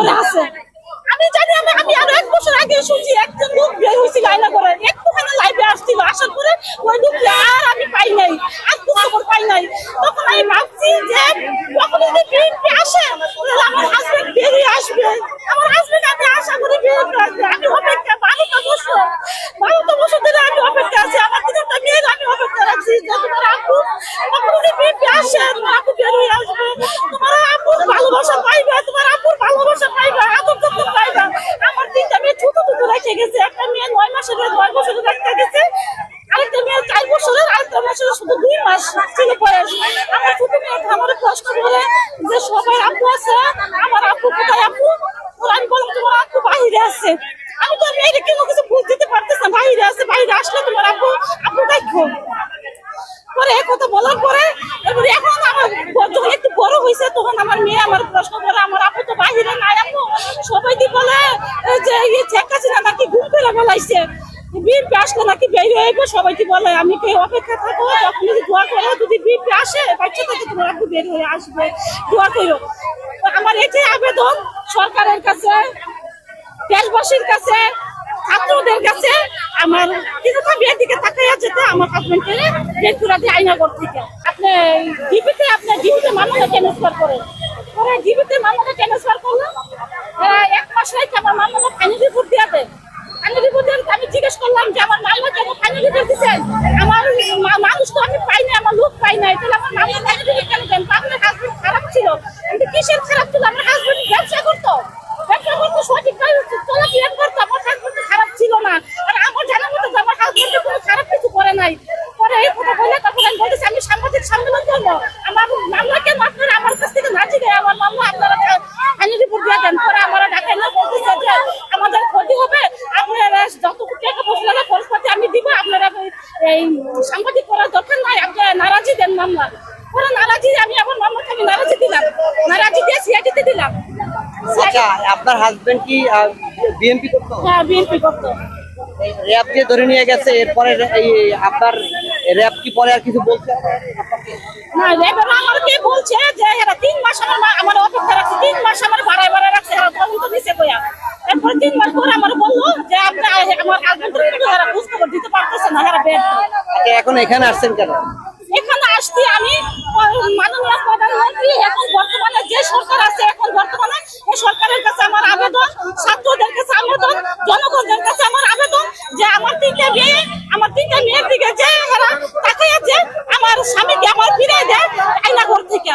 করে আছে। আমি জানি, আমি আমি আরও এক বছর আগে শুনছি, একজন লোক বের হয়েছিল আয়না করে একটুখানি লাইভে আসছিল, আসার পরে ওই লোককে আর আমি পাই নাই, আর খবর পাই নাই। তখন আমি ভাবছি যে, যখন যদি আসে আমার হাজবেন্ড বেরিয়ে আসবে। আমার হাজবেন্ড আমি আশা করি বেরিয়ে আসবে। আমি অপেক্ষা, বারোটা বছর বারোটা বছর ধরে আমি অপেক্ষা আছি। আমার তিনটা মেয়ের আমি অপেক্ষা রাখছি যে, তোমার আপু তখন যদি আসে, তোমার আপু বেরিয়ে আসবে। তোমার আপুর ভালোবাসা পাইবে তোমার আপুর ভালোবাসা পাইবে আদর যত্ন পাইবে আমার তিনটা মেয়ে ছোট ছোট রেখে গেছে একটা মেয়ে মাসের নয় বছরের রেখে গেছে। আরেকটা মেয়ে চার বছরের, আরেকটা বছরের শুধু দুই মাস ছিল বয়স আমার ছোট মেয়ে করে যে সবাই আপু আছে, আমার আপু কোথায় আপু আমি বললাম, তোমার আপু বাহিরে আছে আমি তো মেয়েটা কেন কিছু বুঝ দিতে পারতেছি না বাহিরে আছে বাহিরে আসলে তোমার আপু আপু দেখো পরে এই কথা বলার পরে এবারে এখন আমার ব- যখন একটু বড় হয়েছে তখন আমার মেয়ে আমার প্রশ্ন আমার আপু তো বাহিরে নাই আপু। সবাই দি বলে যে ইয়ে শেখ হাসিনা নাকি ঘুম করে বলাইছে বিএনপি আসলে নাকি বেরিয়ে হইবে সবাই কি বলে, আমি কি অপেক্ষা থাকব? তখন যদি দোয়া করে, যদি বিএনপি আসে, বাচ্চা থেকে তোমার আপু বের হয়ে আসবে। দোয়া করো। আমার এটাই আবেদন সরকারের কাছে, দেশবাসীর কাছে, ছাত্রদের কাছে। আমার কিছুটা বিয়ের দিকে তাকাইয়া যেতে আমার হাজবেন্ডকে বের করে দিয়ে আইনাগর থেকে। আপনি ডিবিতে আপনি ডিবিতে মামলা ট্রান্সফার করেন? পরে ডিবিতে মামলাটা ট্রান্সফার করলাম এরা এক মাস রেখে আমার মামলাটা ফাইনাল রিপোর্ট দিয়ে দেয় ফাইনাল দিয়ে আমি জিজ্ঞেস করলাম যে আমার মামলা কেন ফাইনাল রিপোর্ট দিচ্ছেন আমার মা- মানুষ তো আমি পাই না আমার লোক পাই নাই তাহলে আমার মামলা ফাইনাল রিপোর্ট কেন দেন তা আপনার হাজবেন্ড খারাপ ছিল কিন্তু কিসের খারাপ ছিল আমার হাজবেন্ড ব্যবসা করতো ব্যবসা করতো সঠিক চলাফেরা করতো আমার হাজবেন্ড খারাপ ছিল না আর আমার জানা মতো যে আমার হাজবেন্ড কোনো খারাপ কিছু করে নাই পরে এই কথা বলে তখন আমি বলতেছি আমি সাংবাদিক সম্মেলন করব। আমার মামলা কেন আপনারা আমার কাছ থেকে না জিগে আমার মামলা আপনারা ফাইনাল রিপোর্ট দিয়ে দেন পরে আমার ডাকে না বলতেছে যে আমাদের ক্ষতি হবে আপনারা যতটুকু টাকা পয়সা লাগে খরচপাতি আমি দিব আপনারা এই সাংবাদিক করার দরকার নাই আপনারা নারাজি দেন মামলা। পরে নারাজি আমি আমার মামলা আমি নারাজি দিলাম। নারাজি দিয়ে সিআইটিতে দিলাম। আচ্ছা আপনার হাজবেন্ড কি বিএনপি করতো? হ্যাঁ বিএনপি করতো। র্যাব ধরে নিয়ে গেছে এরপরে এই আপনার র্যাব কি পরে আর কিছু বলছে? না আমাকে বলছে? যে এরা তিন মাস আমার আমার অপেক্ষা রাখছে তিন মাস আমার বাড়ায় বাড়ায় রাখছে এরা তদন্ত দিছে কইয়া। এরপর তিন মাস পরে আমার বলল যে আপনি আমার হাজবেন্ডের কিন্তু এরা খোঁজ খবর দিতে পারতেছে না এরা আচ্ছা এখন এখানে আসছেন কেন? এখানে আসছি আমি মাননীয় প্রধানমন্ত্রী এখন বর্তমানে যে সরকার আছে এখন বর্তমানে এই সরকারের কাছে আমার আবেদন ছাত্রদের কাছে আবেদন জনগণের কাছে আমার আবেদন যে আমার তিনটা মেয়ে আমার তিনটা মেয়ের দিকে যে আমার স্বামীকে আমার ফিরে দেয় ঘর থেকে